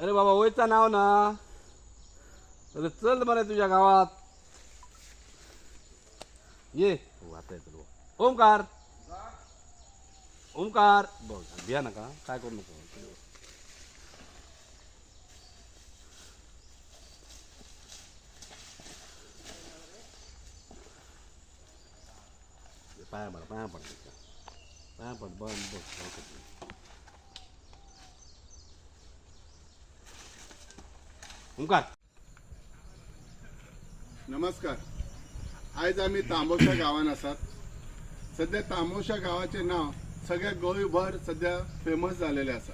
अरे बाबा वयचा नाव ना. अरे चल मरे तुझ्या गावात. ये. हो, आता येतो बघ. ओमकार ओमकार बघ नका. काय करू नको. पाया पड पाया पड. पाया पड बघ बघ ओंकार. नमस्कार. आयज आमी तांबोशा गांवान आसात सध्या तांबोशा गावाचे नाव सगळ्या गोंयभर सध्या फेमस झालेले आसा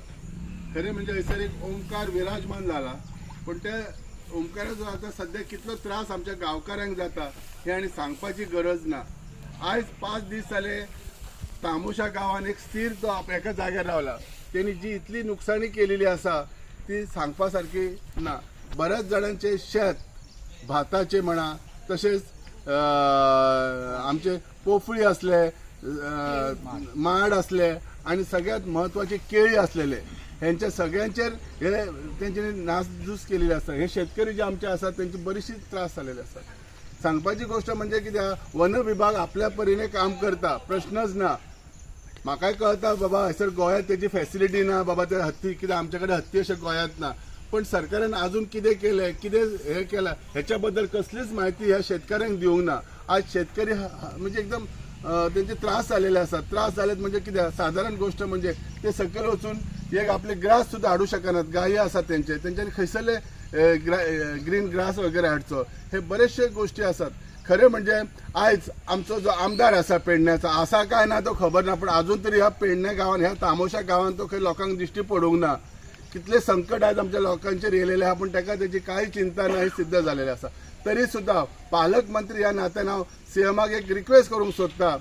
खरें म्हणजे हयसर एक ओंकार विराजमान जाला पूण ते ओंकाराचो आतां सध्या कितलो त्रास आमच्या गांवकारांक जाता हे आनी सांगपाची गरज ना. आयज पांच दीस जाले तामोशा गांवान एक स्थिर तो एका जाग्यार रावला तेणी जी इतली नुकसाणी केलेली आसा ती सांगपा सारकी ना. बऱ्याच जाणांचे शेत भाताचे म्हणा तसेच आमचे पोफळी असले माड असले आणि सगळ्यात महत्त्वाचे केळी असलेले ह्यांच्या सगळ्यांचेर हे त्यांच्यानी नासधूस केलेली असतात. हे शेतकरी जे आमचे असतात त्यांचे बरीचशी त्रास झालेले असतात. सांगपाची गोष्ट म्हणजे कित्याक वन विभाग आपल्या परीने काम करता प्रश्नच ना. म्हाकाय कळटा बाबा हयसर गोंयांत तेची फॅसिलिटी ना बाबा ते हत्ती कित्याक आमचे कडेन हत्ती अशें गोंयांत ना. पण सरकारान अजून कितें केलें कितें हे केलां हेच्या बद्दल कसलीच म्हायती ह्या शेतकऱ्यांक दिवंक ना. आज शेतकरी म्हणजे एकदम त्यांचे त्रास झालेले असतात. त्रास झालेत म्हणजे कितें साधारण गोष्ट म्हणजे ते सकयल वचून एक आपले ग्रास सुद्धा हाडू शकनात. गायी असतात त्यांचे. त्यांच्यानी खंयसरले ग्रीन ग्रास वगैरे हाडचो. हे बरेचशे गोष्टी असतात. खरे म्हणजे आयज आमचो जो आमदार आसा पेडण्याचा आसा काय ना तो खबर ना पण अजून तरी ह्या पेडण्या गावात ह्या तामोशा गावात तो खंय लोकांक दिश्टी पडूंक ना. कितले संकट आहेत आमच्या लोकांचेर येयलेले आहा पूण ताका त्याची काही चिंता नाही सिद्ध झालेले आसा तरी सुद्धा पालकमंत्री ह्या नात्यान हांव सीएमाक एक रिक्वेस्ट करूंक सोदता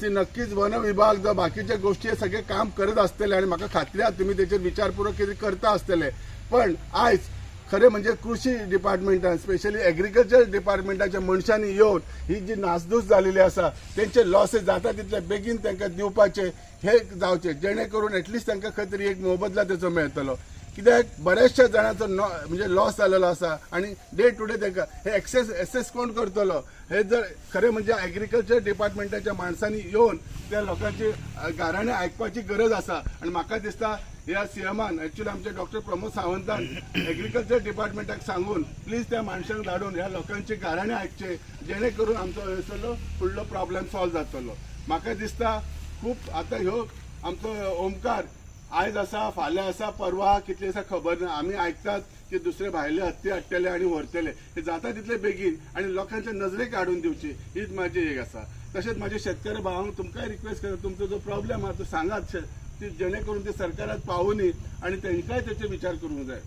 सी नक्कीच वन विभाग जो बाकीचे गोष्टी हे सगळे काम करत असतले आणि म्हाका खात्री आहा तुम्ही त्याचेर विचारपूर्वक कितें करता आसतले पण आयज खरें म्हणजे कृषी डिपार्टमेंटान स्पेशली एग्रीकल्चर डिपार्टमेंटाच्या मनशांनी येवन ही जी नासधूस जालेली आसा तेंचे लॉसेस जाता तितले बेगीन तांकां दिवपाचे हे जावचे. जेणे करून एटलिस्ट तांकां खंय तरी एक मोबदला तेचो मेळटलो कित्याक बऱ्याचशा जाणांचो नॉ म्हणजे लॉस जालेलो आसा आणि डे टू डे तांकां हे एक्सेस एसेस कोण करतलो? हे जर खरें म्हणजे एग्रीकल्चर डिपार्टमेंटाच्या माणसांनी येवन त्या लोकांची गाराणें आयकपाची गरज आसा आणि म्हाका दिसता ह्या सीएमान ॲक्च्युली आमचे डॉक्टर प्रमोद सावंतान एग्रीकल्चर डिपार्टमेंटाक सांगून प्लीज त्या माणसांक धाडून ह्या लोकांची गाराणे आयकचे जेणे करून आमचो हयसरलो फुडलो प्रॉब्लेम सॉल्व जातलो. म्हाका दिसता खूब आतां ह्यो आमचो ओमकार आयज आसा फाल्यां आसा परवा कितले आसा खबर ना आमी आयकतात की दुसरे भायले हत्ती हाडटले आनी व्हरतले हे जाता तितले बेगीन आनी लोकांच्या नजरेक हाडून दिवची हीच म्हाजी एक आसा तशेंच म्हाजे शेतकरी भावांक तुमकांय रिक्वेस्ट करता. तुमचो जो प्रॉब्लेम आहा तो सांगात ती जेणे करून ते सरकारात पावुनी आणि त्यांकाय त्याचे विचार करूंक जाय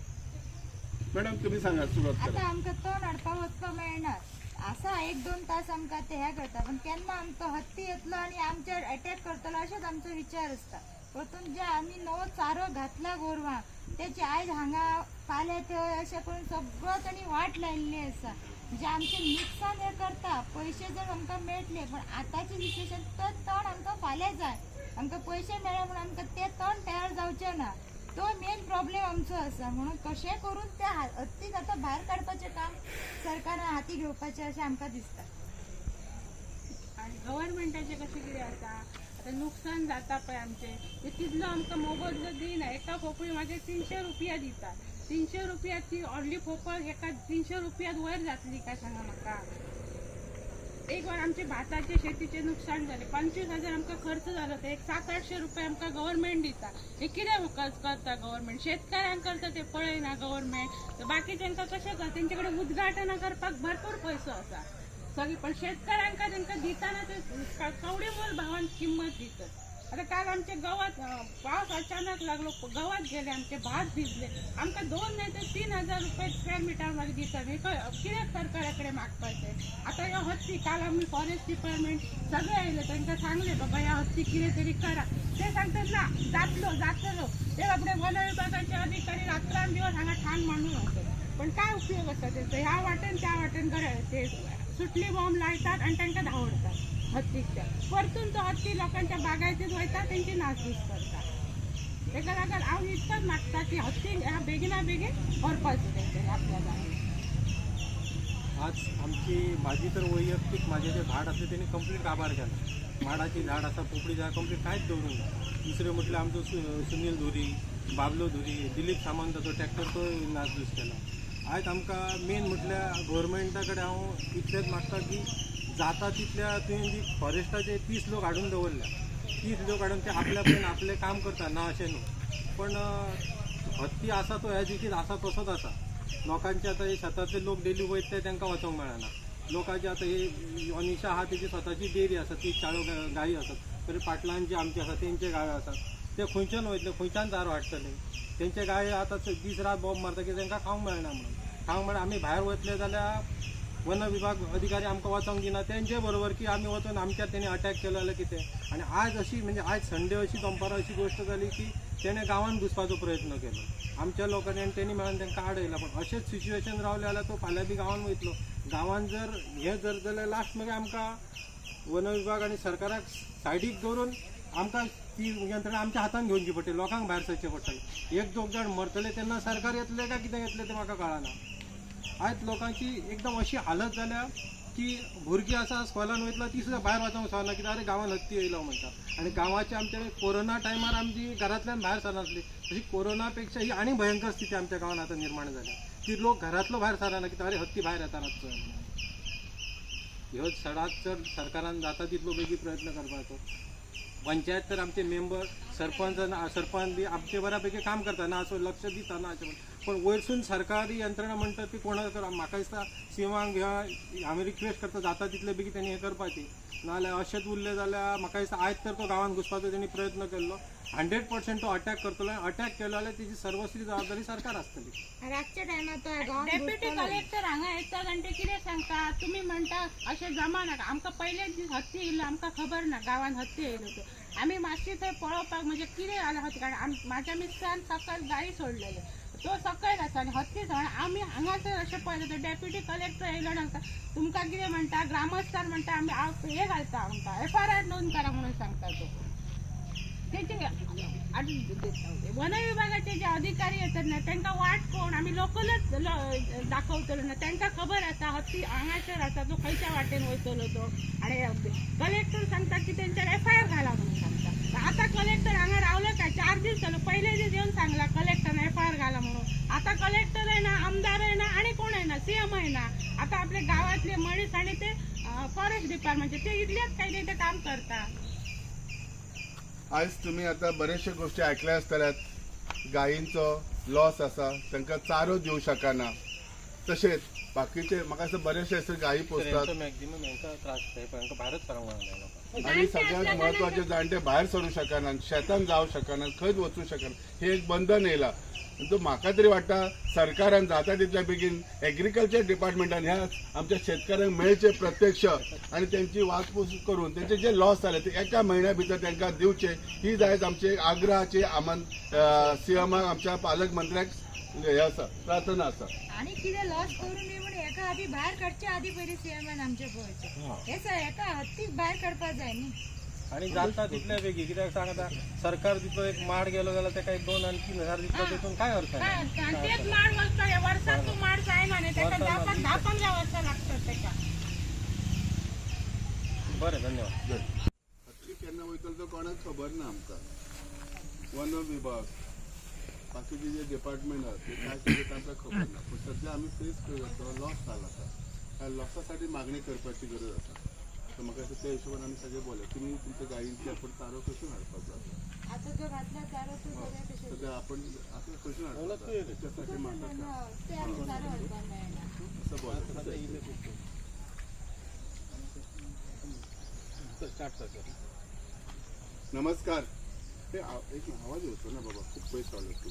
मॅडम तुम्ही सांगा सुरुवात करा. आता आमकां तोंड हाडपाक वचपाक मेळना असा एक दोन तास आमकां ते हे करता पण केन्ना आमचो हत्ती येतलो आणि आमचेर अटॅक करतलो अशेंच आमचो विचार आसता परतून जे आमी नवो चारो घातला गोरवांक त्याची आयज हांगा फाल्यां थंय अशें करून सगळो ताणी वाट लायिल्ली आसा म्हणजे आमचें नुकसान हें करता पयशे जर आमकां मेळटले पूण आतांचें सिच्युएशन तो तण आमकां फाल्यां जाय. आमकां पयशे मेळ्ळे म्हूण आमकां तें तण तयार जावचे ना. तो मेन प्रॉब्लेम आमचो आसा म्हणून कशें करून त्या हा- हत्तीक आतां भायर काडपाचें काम सरकारान हाती घेवपाचें अशें आमकां दिसता आनी गव्हर्मेंटाचें कशें कितें आसा ते नुकसान जाता पळय आमचें. ते तितलो आमकां मोबदलो दिना एका पोपळी म्हाजे तिनशे रुपया दिता तिनशे रुपया ती व्हडली पोपळ एका तिनशे रुपयात वयर जातली काय सांगा म्हाका एक वर आमचे भाताचे शेतीचे नुकसान झाले. पंचवीस हजार आमकां खर्च जालो ते एक सात आठशे रुपये आमकां गव्हर्नमेंट दिता हे कितें खर्च करता गव्हर्मेंट शेतकऱ्यांक करता ते पळयना गव्हर्नमेंट बाकीच्यांका कशें करता तेंचे कडेन उदघाटनां करपाक भरपूर पयसो आसा सगळी पण शेतकऱ्यांका त्यांना दिताना ते कवडे मोल भावान किंमत दितात आता काल आमचे गवत पाऊस पावस अचानक लागलो गवत गेले आमचे भात भिजले. आमकां दोन नाही तर तीन हजार रुपये स्क्वेअर मीटरमध्ये दितात हे किरेक सरकाराकडे मागपाचे आता या हत्ती काल आम्ही फॉरेस्ट डिपार्टमेंट सगळे आयले त्यांना सांगले बाबा ह्या हत्ती कितें तरी करा. ते सांगतात ना जातलो जातलो. ते आपले वन विभागाचे अधिकारी रात्रांदिवस हांगा ठाण मांडून होते. पण काय उपयोग असतात त्याचा? ह्या वाटेन त्या वाटेन गरे ते सुटली बॉम्ब लायतात आणि त्यांना धांवडतात हत्तीच्या. परतून तो हत्ती लोकांच्या बागायतीत वयता त्यांची नासधूस करता तेका लागून हांव इतकंच मागता की हत्ती ह्या बेगिना बेगीन व्हरपाचें तेंच्यानी आपल्या आज आमची माझी तर वैयक्तिक माझे जे झाड असले त्यांनी कंप्लीट काबार केला. माडाची झाड असा पोपडी झाड कंप्लीट कांयच दवरूंक ना दुसरे म्हटलं आमचो सु सुनील धुरी बाबलो धुरी दिलीप सामंताचो ट्रॅक्टर तो नासधूस केला. आयज आमकां मेन म्हटल्यार गव्हर्मेंटा कडेन हांव इतलेंच मागता की जाता तितल्या तुवें जी फॉरेस्टाचे तीस लोक हाडून दवरल्या. तीस लोक हाडून ते आपल्या पर्यंत आपलें काम करता ना अशें न्हू. पण हत्ती आसा तो ह्या दिशीत आसा तसोच आसा लोकांचे आता हे शेतातले लोक डेली वयत ते तांकां वचोंक मेळना. लोकांचे आता ही अनिशा आहा तेची स्वताची डेरी आसा ती चाळो गायी आसात तरी पाटलान जी आमची आसा तेंचे गायो आसात ते खंयच्यान वयतले खंयच्यान दार हाडटले तेंचे गाय आतां दीस रात बॉम्ब मारता की तांकां खावंक मेळना म्हणून. खावंक मेळना आमी भायर वतले जाल्यार वन विभाग अधिकारी आमकां वचोंक दिना तेंचे बरोबर की आमी वचून आमच्या तेणी अटॅक केलो जाल्यार कितें आनी आयज अशी म्हणजे आयज संडे अशी दनपारां अशी गोश्ट जाली की तेणें गांवांत घुसपाचो प्रयत्न केलो. आमच्या लोकांनी आनी तेणी मेळून तांकां आडयला पण अशेंच सिच्युएशन रावलें जाल्यार तो फाल्यां बी गांवांत वयतलो गांवांत जर हें जर जाल्यार लास्ट मागीर आमकां वन विभाग आनी सरकाराक सायडीक दवरून आमकां ती यंत्रणा आमच्या हातान घेवची पडटली लोकांक भायर सरचें पडटलें एक दोग जाण मरतले तेन्ना सरकार येतले काय कितें येतलें तें म्हाका कळना. आयज लोकांची एकदम अशी हालत जाल्या की भुरगीं आसा स्कॉलान वयतला ती सुद्दां भायर वचोंक सांगना कित्याक अरे गांवांत हत्ती येयलो म्हणटा आनी गांवाचे आमच्या कोरोना टायमार आमची घरांतल्यान भायर सरनासली तशी कोरोना पेक्षा ही आनी भयंकर स्थिती आमच्या गांवांत आतां निर्माण जाल्या ती लोक घरांतलो भायर सरना कित्याक अरे हत्ती भायर येता रातचो ह्यो चडांत चड सरकारान जाता तितलो बेगी प्रयत्न करपाचो. पंचायत तर आमचे मेंबर सरपंच ना- सरपंच बी आमचे बऱ्यापैकी काम करताना असो असं लक्ष दिता ना अशें पण वयरसून सरकारी यंत्रणा म्हणटा ती कोणा तर म्हाका दिसता सीमांक ह्या हांवें रिक्वेस्ट करता जाता तितले बेगी तेणी हें करपाची. नाजाल्यार अशेंच उरलें जाल्यार म्हाका दिसता आयज तर तो गांवांत घुसपाचो तेणी प्रयत्न केल्लो हंड्रेड पर्सेंट तो अटॅक करतलो आनी अटॅक केलो जाल्यार तेजी सर्वस्वी जबाबदारी सरकार आसतली रातच्या टायमार डेप्युटी. कलेक्टर हांगा येतात आनी ते कितें सांगता? तुमी म्हणटा अशें जमा नाका आमकां पयलेच दीस हत्ती येयल्लो आमकां खबर ना. गांवांत हत्ती येयलो तो आमी मातशी थंय पळोवपाक म्हणजे कितें जालें हत्ती कारण आम म्हाज्या मिस्टरान सकाळ गाडी सोडलेले. तो सकयल आसा आनी हत्ती जाण आमी हांगासर अशें पळयलें तर डेप्युटी कलेक्टर येयलो ना सांगता तुमकां कितें म्हणटा ग्रामस्थान म्हणटा आमी हे घालता आमकां. एफ आर आर नोंद करा म्हणून सांगता तो. तेचे वन विभागाचे जे अधिकारी येतात ना त्यांना वाट कोण आम्ही लोकलच दाखवतलो ना. त्यांना खबर आसा हत्ती हांगासर आसा तो खंयच्या वाटेन वयतलो तो. आणि कलेक्टर सांगता की तेंचेर एफ आय आर घाला म्हणून सांगता आतां आता कलेक्टर हांगा रावलं काय चार दीस झालं पहिले दीस येऊन सांगला कलेक्टरने एफ आय आर घाला म्हणून आता कलेक्टर आहे ना आमदार आहे ना आणि कोण आहे ना सीएम आहे ना आता आपल्या गावातले मनीस आणि ते फॉरेस्ट डिपार्टमेंटचे ते इथलेच काही नाही ते काम करतात. आज तुम्ही आता बरेचशे गोष्टी ऐकल्या असतल्यात गायींचो लॉस आसा तांकां चारो दिवं शकना. तशेंच बाकीचे म्हाका दिसता बरेचशे अशे गायी पोसतात. मॅक्झिमम हांकां त्रास जाता सरोंक आणि सगळ्यात महत्त्वाचे जाणटे भायर सरू शकना शेतान जावं शकना खंयच वचूं शकना हे एक बंधन येयला तो म्हाका तरी वाटता सरकारान जाता तितल्या बेगीन एग्रीकल्चर डिपार्टमेंटान ह्या आमच्या शेतकऱ्यांक मेळचे प्रत्यक्ष आणि त्यांची वासपूस करून त्यांचे जे लॉस जाले ते एका म्हयन्या भितर तांकां दिवचे ही जायत आमचे आग्रहाची आमन सीएमाक आमच्या पालकमंत्र्याक हे आसा प्रार्थना आसा आणि कितें लॉस करू नये म्हणून एका आधी भायर काडच्या आधी पयलीं सीएमान आमचे हे. सर एका हत्तीक भायर काडपाक जाय न्ही आणि जाता तितल्या बेगी कित्याक सांगता सरकार तितलो एक माड गेलो जाल्यार ताका एक दोन आनी तीन हजार दितलो तितून काय अर्थ हा, नाही आणि तेच माड वचता हे वर्सात तू माड जायना न्ही तेका वर्सां लागतात तेका बरें धन्यवाद. हत्ती केन्ना वयतलो तो कोणाक खबर ना आमकां वन विभाग. बाकीचे जे डिपार्टमेंट आहा ते काय करतात आमकां खबर ना पूण सध्या आमी फेस करता लॉस जाला आसा लॉसासाठी मागणी करपाची गरज आसा तर म्हाका दिसता त्या हिशोबान आमी सगळे बोले तुमी तुमच्या गायींची आपण चारो कशें हाडपाचो आता तो सध्या आपण कशें त्याच्यासाठी म्हाका ते असं बोला नमस्कार. एक आवाज़ येतो ना बाबा खूप चालत तुम्ही